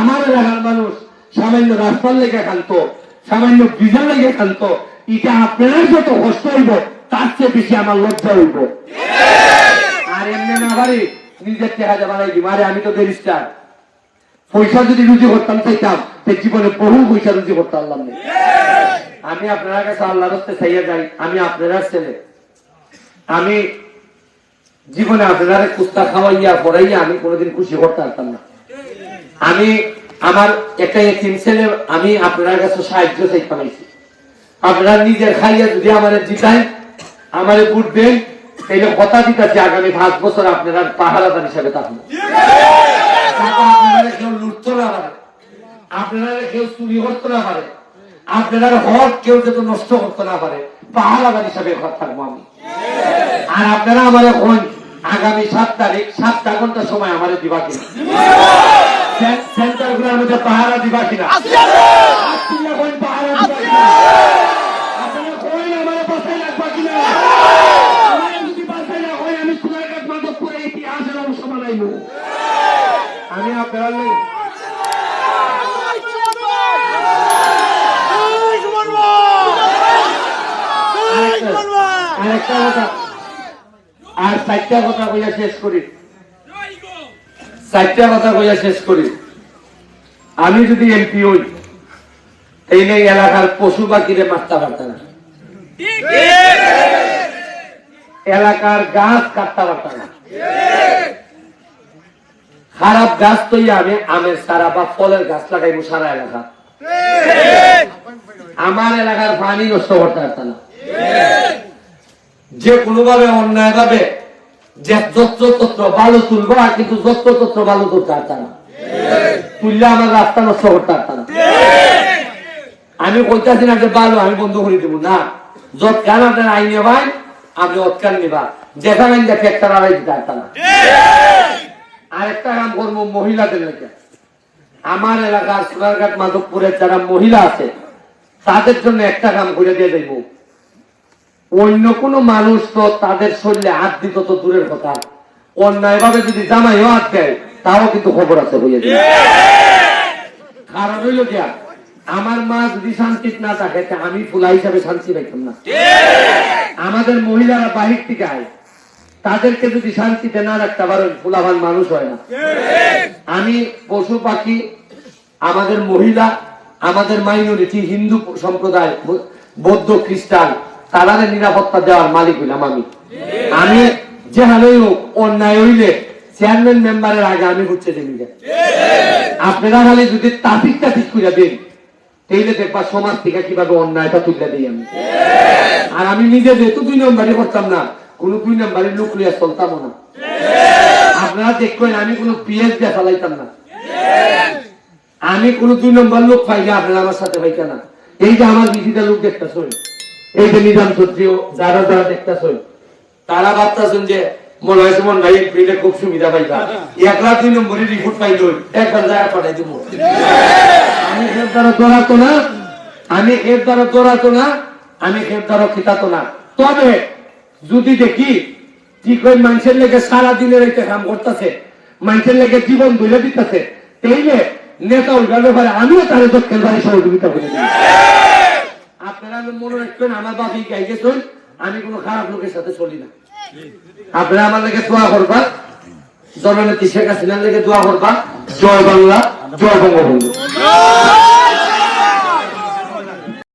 আমার এলাকার মানুষ সামান্য রাস্তার লেগে খান্ত সামান্য ব্রিজের লেগে খান্ত এটা আপনারা যত কষ্ট হইব, তার চেয়ে বেশি আমার লজ্জা হইব। আর এমনি না পারি, নিজের টেকা যাবার মারে আমি তো ব্যারিস্টার। পয়সা যদি রুজি করতাম, চাইতাম, তো জীবনে বহু পয়সা রুজি করতে পারলাম না। আমি আপনার কাছে আল্লাহ রাস্তে চাইয়া যাই, আমি আপনার ছেলে। আমি জীবনে আপনারা কুস্তা খাওয়াইয়া, পড়াইয়া আমি কোনোদিন খুশি করতে পারতাম না। আমি আমার একটা এতিম ছেলে, আমি আপনার কাছে সাহায্য চাই পাইছি। আপনার নিজের খাইয়া যদি আমার জিতাই আমার ভোট দেন তাহলে কথা দিতেছি আগামী পাঁচ বছর আপনারা পাহারাদার হিসাবে থাকবেন আপনারা কেউ লুটতে না পারে। আপনারা কেউ চুরি করতে না পারে। আপনারা হক কেউ যাতে নষ্ট করতে না পারে। পাহারাদার হিসাবে ঘর থাকব আমি। আর আপনারা আমার এখন আগামী সাত তারিখ, সাতটা ঘণ্টা সময় আমার দিবা সেন্টারগুলোর মধ্যে পাহারা দিবা কিনা? পাহারা দিবা আমি আপনার আরেকটা কথা। আর চারটা কথা কইয়া শেষ করি। চারটা কথা কইয়া শেষ করি। আমি যদি এমপি হই এই এলাকার পশু পাখিরে মারতে পারতাম না। এলাকার গাছ কাটতে পারতাম না। খারাপ গাছ তৈরি আমি আমের সারা বা ফলের গাছ লাগাইবো সারা এলাকা। আমার এলাকার পানি নষ্ট করতে পারতাম না। যে কোনোভাবে অন্যায় ভাবে যে যত্র তত্র বালু তুলবো কিন্তু যত্র তত্র বালু তুলতে পারতাম না। তুললে আমার রাস্তা নষ্ট করতে পারতাম আমি কইতাছি না যে বালু, আমি বন্ধ করে দেবো। না। যত কেন আপনার আইনে ভাই আপনি অৎকার নিবা। যেখানে দেখে একটা আড়াই দিতে পারতাম আরেকটা কাম করব, মহিলাদের লেগে। আমার এলাকার সোনারঘাট মাধবপুরের যারা মহিলা আছে, তাদের জন্য একটা কাম করে দিয়ে দেব। অন্য কোনো মানুষ তো তাদের শরীরে হাত দিত তো দূরের কথা। অন্যায় ভাবে যদি জামাইও হাত দেয় তাও কিন্তু খবর আছে বুঝে কারণ হইল গিয়া আমার মা যদি শান্তি না থাকে আমি ফুলা হিসাবে শান্তি পাইতাম না। আমাদের মহিলারা বাহির থেকে আয়। তাদেরকে যদি শান্তিতে না রাখতে পারেন ফুলাভান মানুষ হয় না। আমি পশু পাখি আমাদের মহিলা আমাদের মাইনরিটি হিন্দু সম্প্রদায় বৌদ্ধ খ্রিস্টান তারা নিরাপত্তা দেওয়ার মালিক হইলাম আমি। আমি যেখানেই হোক অন্যায় হইলে চেয়ারম্যান মেম্বারের আগে আমি হচ্ছে আপনারা খালি যদি তাফিকটা ঠিক করে দিন, তাইলে দেখবা সমাজ থেকে কীভাবে অন্যায়টা তুলে দিই আমি। আর আমি নিজে যেহেতু দুই নম্বরই করতাম না, কোন দুই নম্বরের লোক লিয়া চলতাম না। আপনারা দেখবেন আমি কোন পিএস দিয়ে চালাইতাম না। আমি কোন দুই নম্বর লোক পাইলে আপনারা আমার সাথে পাইতা না। এই যে আমার বিধিটা লোক দেখতেছেন, এই যে নিজাম সত্রিও যারা যারা দেখতেছেন, তারা ভাবতেছেন যে মনে ভাই খুব সুবিধা পাইবা। এক লাখ দুই নম্বরের রিপোর্ট পাইল, একবার পাঠাই আমি এর দ্বারা দৌড়াতো না, আমি এর দ্বারা দৌড়াতো না, আমি এর দ্বারা না। তবে যদি দেখি ঠিক ওই মানুষের লেগে সারা দিনের কাম করতেছে, মানুষের লেগে জীবন ধুলে দিতেছে, তাইলে নেতা উল্টার ব্যাপারে আমিও তার দক্ষিণ বাড়ি সহযোগিতা করে দিই। আপনারা মনে রাখবেন, আমার বাপি গাই আমি কোনো খারাপ লোকের সাথে চলি না। আপনারা আমার লেগে দোয়া করবা জননেত্রী শেখ হাসিনার লেগে দোয়া করবা জয় বাংলা, জয় বঙ্গবন্ধু।